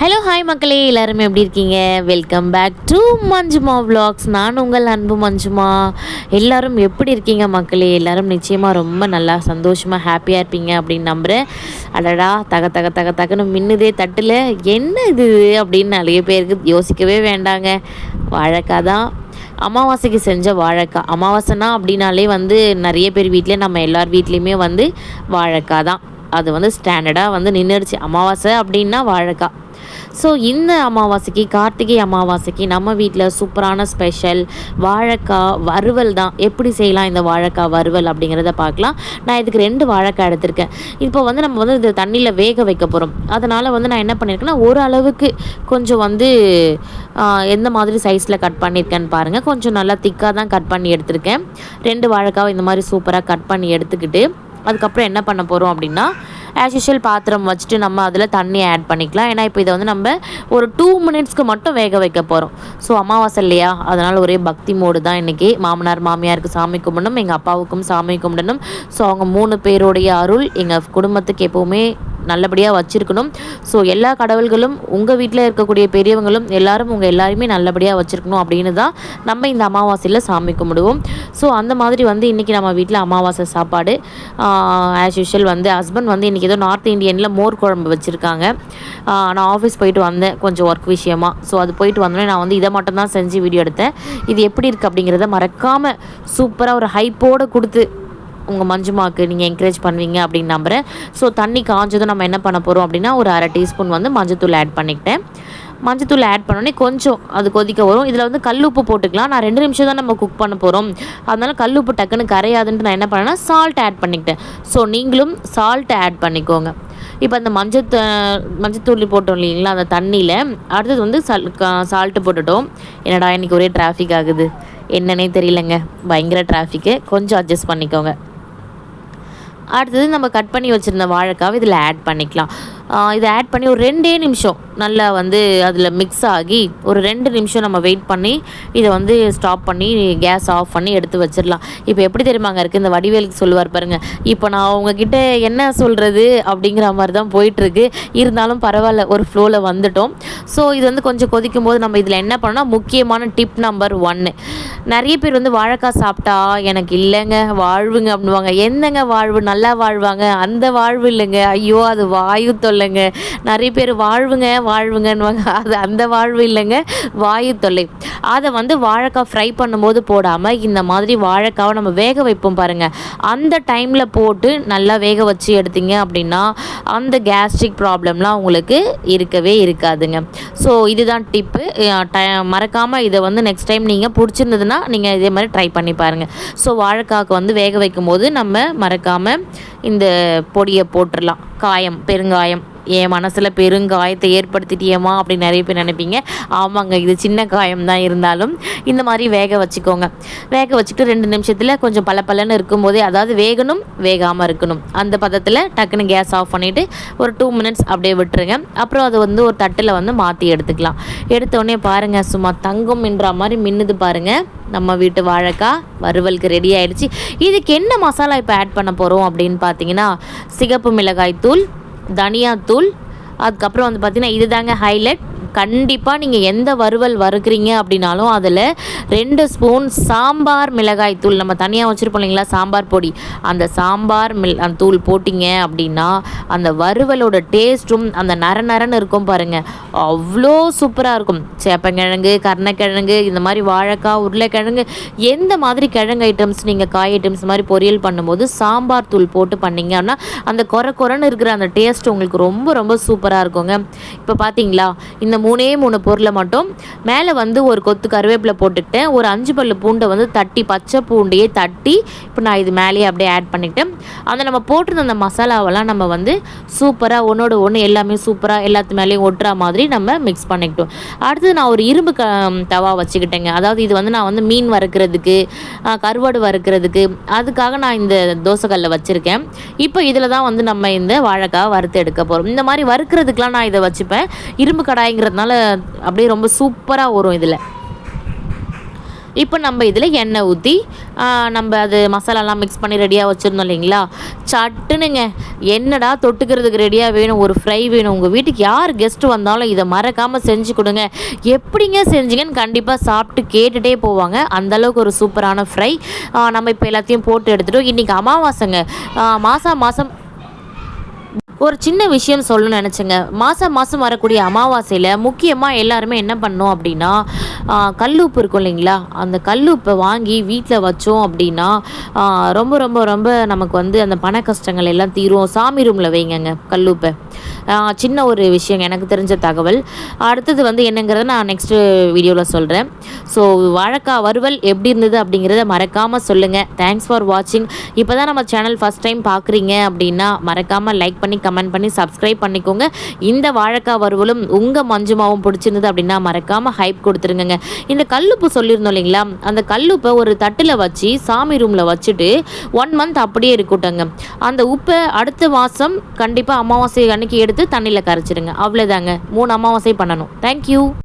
Hello hi மக்களே எல்லாருமே எப்படி இருக்கீங்க? Welcome back to Manjuma vlogs நான் உங்கள் அன்பு மஞ்சுமா. எல்லோரும் எப்படி இருக்கீங்க மக்களே? எல்லோரும் நிச்சயமாக ரொம்ப நல்லா சந்தோஷமாக ஹாப்பியாக இருப்பீங்க அப்படின்னு நம்புகிறேன் அடடா தக தக தக தகன்னு மின்னுதே தட்டில். என்ன இது அப்படின்னு நிறைய பேருக்கு யோசிக்கவே வேண்டாங்க. வாழைக்காய் தான். அமாவாசைக்கு செஞ்ச வாழைக்காய். அமாவாசைனா அப்படின்னாலே வந்து நிறைய பேர் வீட்டிலே நம்ம எல்லார் வீட்லேயுமே வந்து வாழைக்காய் தான். அது வந்து ஸ்டாண்டர்டாக வந்து நின்றுடுச்சு அமாவாசை அப்படின்னா வாழைக்காய். ஸோ இந்த அமாவாசைக்கு கார்த்திகை அமாவாசைக்கு நம்ம வீட்டில் சூப்பரான ஸ்பெஷல் வாழைக்காய் வறுவல் தான். எப்படி செய்யலாம் இந்த வாழைக்காய் வறுவல் அப்படிங்கிறத பார்க்கலாம். நான் இதுக்கு ரெண்டு வாழைக்காய் எடுத்திருக்கேன். இப்போ வந்து நம்ம வந்து இது தண்ணியில் வேக வைக்க போகிறோம் அதனால் வந்து நான் என்ன பண்ணியிருக்கேன்னா ஒரு அளவுக்கு கொஞ்சம் வந்து எந்த மாதிரி சைஸில் கட் பண்ணியிருக்கேன்னு பாருங்கள் கொஞ்சம் நல்லா திக்காக தான் கட் பண்ணி எடுத்திருக்கேன். ரெண்டு வாழைக்காவை இந்த மாதிரி சூப்பராக கட் பண்ணி எடுத்துக்கிட்டு அதுக்கப்புறம் என்ன பண்ண போகிறோம் அப்படின்னா ஆஸ் யூஷுவல் பாத்திரம் வச்சுட்டு நம்ம அதில் தண்ணி ஆட் பண்ணிக்கலாம். ஏன்னா இப்போ இதை வந்து நம்ம ஒரு டூ மினிட்ஸ்க்கு மட்டும் வேக வைக்க போகிறோம் ஸோ அமாவாசை இல்லையா? அதனால் ஒரே பக்தி மோடு தான் இன்றைக்கி மாமனார் மாமியாருக்கு சாமி கும்பிடணும் எங்கள் அப்பாவுக்கும் சாமி கும்பிடணும். ஸோ அவங்க மூணு பேருடைய அருள் எங்கள் குடும்பத்துக்கு எப்போவுமே நல்லபடியாக வச்சுருக்கணும். ஸோ எல்லா கடவுள்களும் உங்கள் வீட்டில் இருக்கக்கூடிய பெரியவங்களும் எல்லாரும் உங்கள் எல்லாருமே நல்லபடியாக வச்சுருக்கணும் அப்படின்னு தான் நம்ம இந்த அமாவாசையில் சாமி கும்பிடுவோம். ஸோ அந்த மாதிரி வந்து இன்றைக்கி நம்ம வீட்டில் அமாவாசை சாப்பாடு ஆஸ் யூஷுவல் வந்து ஹஸ்பண்ட் வந்து இன்றைக்கி ஏதோ நார்த் இந்தியனில் மோர் குழம்பு வச்சுருக்காங்க. நான் ஆஃபீஸ் போயிட்டு வந்தேன் கொஞ்சம் ஒர்க் விஷயமா. ஸோ அது போயிட்டு வந்தோடனே நான் வந்து இதை மட்டும் தான் செஞ்சு வீடியோ எடுத்தேன். இது எப்படி இருக்குது அப்படிங்கிறத மறக்காமல் சூப்பராக ஒரு ஹைப்போடு கொடுத்து உங்கள் மஞ்சுமாவுக்கு நீங்கள் என்கரேஜ் பண்ணுவீங்க அப்படின்னு நம்புகிறேன் ஸோ தண்ணி காஞ்சதும் நம்ம என்ன பண்ண போகிறோம் அப்படின்னா ஒரு அரை டீஸ்பூன் வந்து மஞ்சத்தூள் ஆட் பண்ணிக்கிட்டேன். மஞ்சத்தூள் ஆட் பண்ணோடனே கொஞ்சம் அது கொதிக்க வரும். இதில் வந்து கல் உப்பு போட்டுக்கலாம். நான் ரெண்டு நிமிஷம் தான் நம்ம குக் பண்ண போகிறோம் அதனால உப்பு டக்குன்னு கரையாதுன்ட்டு நான் என்ன பண்ணேன்னா சால்ட் ஆட் பண்ணிக்கிட்டேன். ஸோ நீங்களும் சால்ட் ஆட் பண்ணிக்கோங்க. இப்போ அந்த மஞ்சத்த மஞ்சத்தூள் போட்டோம் இல்லைங்களா அந்த தண்ணியில். அடுத்தது வந்து சல் சால்ட்டு போட்டுட்டோம். என்னடா இன்றைக்கி ஒரே டிராஃபிக் ஆகுது. என்னன்னே தெரியலங்க. பயங்கர டிராஃபிக்கு கொஞ்சம் அட்ஜஸ்ட் பண்ணிக்கோங்க. அடுத்தது நம்ம கட் பண்ணி வச்சுருந்த வாழைக்காவை இதில் ஆட் பண்ணிக்கலாம். இதை ஆட் பண்ணி ஒரு ரெண்டே நிமிஷம் நல்லா வந்து அதில் மிக்ஸ் ஆகி ஒரு ரெண்டு நிமிஷம் நம்ம வெயிட் பண்ணி இதை வந்து ஸ்டாப் பண்ணி கேஸ் ஆஃப் பண்ணி எடுத்து வச்சிடலாம் இப்போ எப்படி தெரியுமாங்க இருக்குது இந்த வடிவேலுக்கு சொல்லுவார் பாருங்கள் இப்போ நான் உங்ககிட்ட என்ன சொல்கிறது அப்படிங்கிற மாதிரி தான் போயிட்டுருக்கு. இருந்தாலும் பரவாயில்ல ஒரு ஃப்ளோவில் வந்துட்டோம். ஸோ இது வந்து கொஞ்சம் கொதிக்கும் போது நம்ம இதில் என்ன பண்ணோம்னா முக்கியமான டிப் நம்பர் ஒன்று நிறைய பேர் வந்து வாழைக்காய் சாப்பிட்டா எனக்கு இல்லைங்க வாழ்வுங்க அப்படின்வாங்க என்னங்க வாழ்வு? நல்லா வாழ்வாங்க. அந்த வாழ்வு இல்லைங்க. ஐயோ அது வாயு தொல்லைங்க. நிறைய பேர் வாழ்வுங்க வாழ்வுங்கன்னுவாங்க. அது அந்த வாழ்வு இல்லைங்க. வாயு தொல்லை. அதை வந்து வாழைக்காய் ஃப்ரை பண்ணும்போது போடாமல் இந்த மாதிரி வாழைக்காவை நம்ம வேக வைப்போம் பாருங்கள் அந்த டைமில் போட்டு நல்லா வேக வச்சு எடுத்தீங்க அப்படின்னா அந்த கேஸ்ட்ரிக் ப்ராப்ளம்லாம் உங்களுக்கு இருக்கவே இருக்காதுங்க. ஸோ இதுதான் டிப்பு மறக்காமல் இதை வந்து நெக்ஸ்ட் டைம் நீங்கள் பிடிச்சிருந்ததுன்னா நீங்கள் இதே மாதிரி ட்ரை பண்ணி பாருங்கள் ஸோ வாழைக்காய்க்கு வந்து வேக வைக்கும்போது நம்ம மறக்காமல் இந்த பொடியை போட்டுடலாம் காயம் பெருங்காயம். என் மனசில் பெருங்காயத்தை ஏற்படுத்திட்டியம்மா அப்படின்னு நிறைய பேர் நினைப்பீங்க. ஆமாங்க இது சின்ன காயம் தான் இருந்தாலும் இந்த மாதிரி வேக வச்சுக்கோங்க. வேக வச்சுட்டு ரெண்டு நிமிஷத்தில் கொஞ்சம் பளபளன்னு இருக்கும்போதே அதாவது வேகணும் வேகாமல் இருக்கணும். அந்த பதத்தில் டக்குன்னு கேஸ் ஆஃப் பண்ணிவிட்டு ஒரு டூ மினிட்ஸ் அப்படியே விட்டுருங்க. அப்புறம் அதை வந்து ஒரு தட்டில் வந்து மாற்றி எடுத்துக்கலாம். எடுத்தோடனே பாருங்கள் சும்மா தங்கம் மின்ற மாதிரி மின்னுது பாருங்கள் நம்ம வீட்டு வாழைக்காய் வறுவலுக்கு ரெடி ஆயிடுச்சு. இதுக்கு என்ன மசாலா இப்போ ஆட் பண்ண போகிறோம் அப்படின்னு பார்த்தீங்கன்னா சிகப்பு மிளகாய் தூள் தனியாத்தூள். அதுக்கப்புறம் வந்து பார்த்திங்கன்னா இதுதாங்க ஹைலைட் கண்டிப்பாக நீங்கள் எந்த வறுவல் வறுக்கிறீங்க அப்படின்னாலும் அதில் ரெண்டு ஸ்பூன் சாம்பார் மிளகாய் தூள். நம்ம தனியாக வச்சுருப்போம் இல்லைங்களா? சாம்பார் பொடி. அந்த சாம்பார் மில் அந்த தூள் போட்டிங்க அப்படின்னா அந்த வறுவலோட டேஸ்ட்டும் அந்த நர நரன்னு இருக்கும் பாருங்கள் அவ்வளோ சூப்பராக இருக்கும். சேப்பங்கிழங்கு கருணக்கிழங்கு இந்த மாதிரி வாழைக்காய் உருளைக்கிழங்கு எந்த மாதிரி கிழங்கு ஐட்டம்ஸ் நீங்கள் காய் ஐட்டம்ஸ் மாதிரி பொரியல் பண்ணும்போது சாம்பார் தூள் போட்டு பண்ணீங்க அப்படின்னா அந்த கொர கொரன்னு இருக்கிற அந்த டேஸ்ட் உங்களுக்கு ரொம்ப ரொம்ப சூப்பராக இருக்குங்க. இப்போ பார்த்தீங்களா இந்த மூணே மூணு பொருளை மட்டும் மேலே வந்து ஒரு கொத்து கருவேப்பிலை போட்டுக்கிட்டேன் ஒரு அஞ்சு பல்லு பூண்டை வந்து தட்டி பச்சை பூண்டையே தட்டி இப்போ நான் இது மேலேயே அப்படியே ஆட் பண்ணிவிட்டேன் அந்த நம்ம போட்டிருந்த அந்த மசாலாவெல்லாம் நம்ம வந்து சூப்பராக ஒன்றோட ஒன்று எல்லாமே சூப்பராக எல்லாத்து மேலேயும் ஒட்டுற மாதிரி நம்ம மிக்ஸ் பண்ணிக்கிட்டோம். அடுத்தது நான் ஒரு இரும்பு க தவா வச்சுக்கிட்டேங்க. அதாவது இது வந்து நான் வந்து மீன் வறுக்கிறதுக்கு கருவாடு வறுக்கிறதுக்கு அதுக்காக நான் இந்த தோசைக்கல்லை வச்சுருக்கேன். இப்போ இதில் தான் வந்து நம்ம இந்த வாழைக்காய் வறுத்து எடுக்க போகிறோம் இந்த மாதிரி வறுக்கிறதுக்கெலாம் நான் இதை வச்சுப்பேன். இரும்பு கடாய்ங்கிறதுனால அப்படியே ரொம்ப சூப்பராக வரும் இதில். இப்போ நம்ம இதில் எண்ணெய் ஊற்றி நம்ம அது மசாலாலாம் மிக்ஸ் பண்ணி ரெடியாக வச்சுருந்தோம் இல்லைங்களா? சட்டுனுங்க. என்னடா தொட்டுக்கிறதுக்கு ரெடியாக வேணும்? ஒரு ஃப்ரை வேணும்? உங்கள் வீட்டுக்கு யார் கெஸ்ட்டு வந்தாலும் இதை மறக்காமல் செஞ்சு கொடுங்க. எப்படிங்க செஞ்சீங்கன்னு கண்டிப்பாக சாப்பிட்டு கேட்டுகிட்டே போவாங்க. அந்தளவுக்கு ஒரு சூப்பரான ஃப்ரை நம்ம இப்போ எல்லாத்தையும் போட்டு எடுத்துகிட்டோம் இன்றைக்கி அமாவாசைங்க. மாதம் மாதம் ஒரு சின்ன விஷயம் சொல்லணும்னு நினச்சேங்க. மாதம் மாதம் வரக்கூடிய அமாவாசையில் முக்கியமாக எல்லாருமே என்ன பண்ணோம் அப்படின்னா கல்லுப்பு இருக்கும் இல்லைங்களா? அந்த கல்லுப்பை வாங்கி வீட்டில் வச்சோம் அப்படின்னா ரொம்ப ரொம்ப ரொம்ப நமக்கு வந்து அந்த பண கஷ்டங்கள் எல்லாம் தீரும். சாமி ரூமில் வைங்கங்க கல்லுப்பை. சின்ன ஒரு விஷயம் எனக்கு தெரிஞ்ச தகவல். அடுத்தது வந்து என்னங்கிறத நான் நெக்ஸ்ட்டு வீடியோவில் சொல்கிறேன் ஸோ வாழைக்காய் வறுவல் எப்படி இருந்தது அப்படிங்கிறத மறக்காமல் சொல்லுங்கள் தேங்க்ஸ் ஃபார் வாட்சிங் இப்போ தான் நம்ம சேனல் ஃபஸ்ட் டைம் பார்க்குறீங்க அப்படின்னா மறக்காமல் லைக் பண்ணி கமெண்ட் பண்ணி சப்ஸ்கிரைப் பண்ணிக்கோங்க. இந்த வாழைக்காய் வறுவலும் உங்கள் மஞ்சுமாவும் பிடிச்சிருந்தது அப்படின்னா மறக்காமல் ஹைப் கொடுத்துருங்க இந்த கல்லுப்பு சொல்லியிருந்தோம் இல்லைங்களா? அந்த கல்லுப்பை ஒரு தட்டில் வச்சு சாமி ரூமில் வச்சுட்டு ஒன் மந்த் அப்படியே இருக்கட்டுங்க அந்த உப்பை அடுத்த மாதம் கண்டிப்பாக அமாவாசை அன்னைக்கு எடுத்து தண்ணியில் கரைச்சிடுங்க அவ்வளோதாங்க மூணு அமாவாசை பண்ணணும். தேங்க்யூ